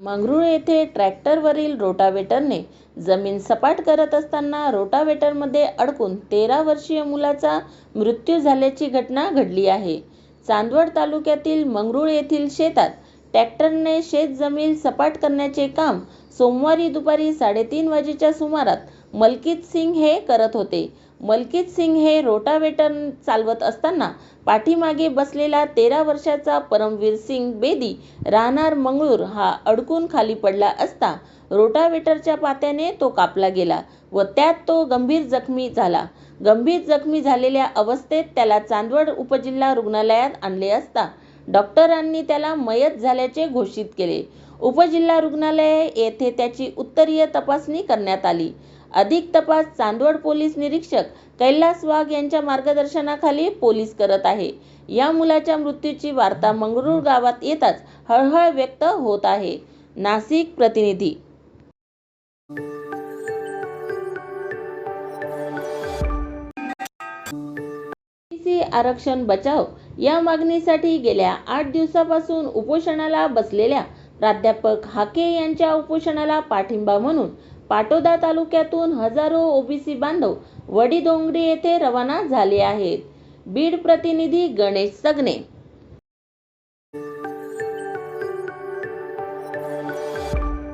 मंगरुळ येथे ट्रॅक्टरवरील रोटावेटरने जमीन सपाट करत असताना रोटावेटरमध्ये अडकून तेरा वर्षीय मुलाचा मृत्यू झाल्याची घटना घडली आहे. चांदवड तालुक्यातील मंगरुळ येथील शेतात ट्रॅक्टरने शेतजमीन सपाट करण्याचे काम सोमवारी दुपारी साडेतीन वाजेच्या सुमारात मलकीत सिंग हे करत होते. मलकीत सिंग हे रोटावेटर चालवत असताना पाठीमागे बसलेला तेरा वर्षाचा परमवीर सिंग बेदी राहणार मंगळूर हा अडकून खाली पडला असता रोटावेटरच्या पात्याने तो कापला गेला व त्यात तो गंभीर जखमी झाला. गंभीर जखमी झालेल्या अवस्थेत त्याला चांदवड उपजिल्हा रुग्णालयात आणले असता डॉक्टरांनी त्याला मयत झाल्याचे घोषित केले. उपजिल्हा रुग्णालय येथे त्याची उत्तरीय तपासणी करण्यात आली. अधिक तपास चांदवड पोलीस निरीक्षक कैलास वाघ यांच्या मार्गदर्शनाखाली पोलीस करत आहे. या मुलाच्या मृत्यूची वार्ता मंगरूळ गावात येताच हळहळ व्यक्त होत आहे. नाशिक प्रतिनिधी ओबीसी आरक्षण बचाव या मागणीसाठी गेल्या आठ दिवसापासून उपोषणाला बसलेल्या प्राध्यापक हाके यांच्या उपोषणाला पाठिंबा म्हणून पाटोदा तालुक्यातून हजारो ओबीसी बांधव वडीदोंगडी येथे रवाना झाले आहेत. बीड प्रतिनिधी गणेश सगणे